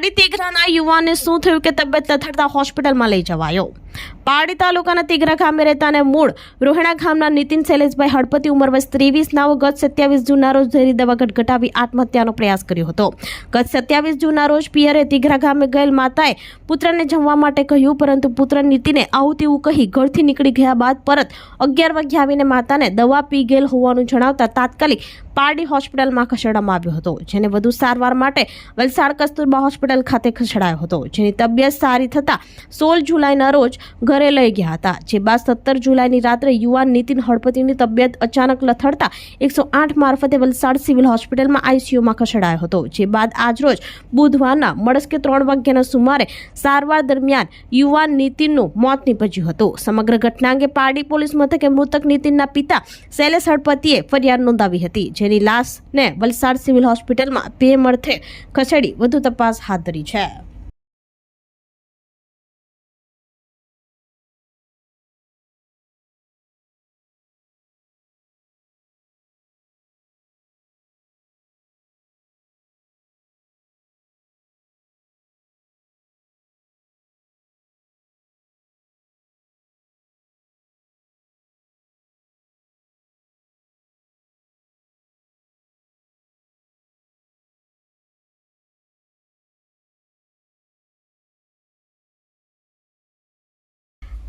પારડી તેઘરાના યુવાનને શું થયું કે તબિયત લથડતા હોસ્પિટલમાં લઈ જવાયો? પારડી તાલુકાના તેઘરા ગામે રહેતા અને મૂળ રોહિણા ગામના નીતિન શૈલેષભાઈ હળપતિ ઉંમર વર્ષ ત્રેવીસ નાઓ ગત સત્યાવીસ જૂનના રોજ ઝેરી દવા ગટગટાવી આત્મહત્યાનો પ્રયાસ કર્યો હતો. ગત સત્યાવીસ જૂનના રોજ પિયરે તેઘરા ગામે ગયેલ માતાએ પુત્રને જમવા માટે કહ્યું, પરંતુ પુત્ર નીતિને આવું તેવું કહી ઘરથી નીકળી ગયા બાદ પરત અગિયાર વાગ્યે આવીને માતાને દવા પી ગયેલ હોવાનું જણાવતા તાત્કાલિક પારડી હોસ્પિટલમાં ખસેડવામાં આવ્યો હતો, જેને વધુ સારવાર માટે વલસાડ કસ્તુરબા હોસ્પિટલ ખાતે ખસેડાયો હતો. જેની તબિયત સારી થતાં સોળ જુલાઈના રોજ ઘરે લઈ ગયા હતા, જે બાદ સત્તર જુલાઈની રાત્રે યુવાન નીતિન હળપતિની તબિયત અચાનક લથડતા એકસો આઠ મારફતે વલસાડ સિવિલ હોસ્પિટલમાં આઈસીયુમાં ખસેડાયો હતો, જે બાદ આજરોજ બુધવારના મળસ્કે ત્રણ વાગ્યાના સુમારે સારવાર દરમિયાન યુવાન નીતિનનું મોત નીપજ્યું હતું. સમગ્ર ઘટના અંગે પારડી પોલીસ મથકે મૃતક નીતિનના પિતા શૈલેષ હળપતિએ ફરિયાદ નોંધાવી હતી, જેની લાશને વલસાડ સિવિલ હોસ્પિટલમાં પીએમ અર્થે ખસેડી વધુ તપાસ હાથ ધરી છે.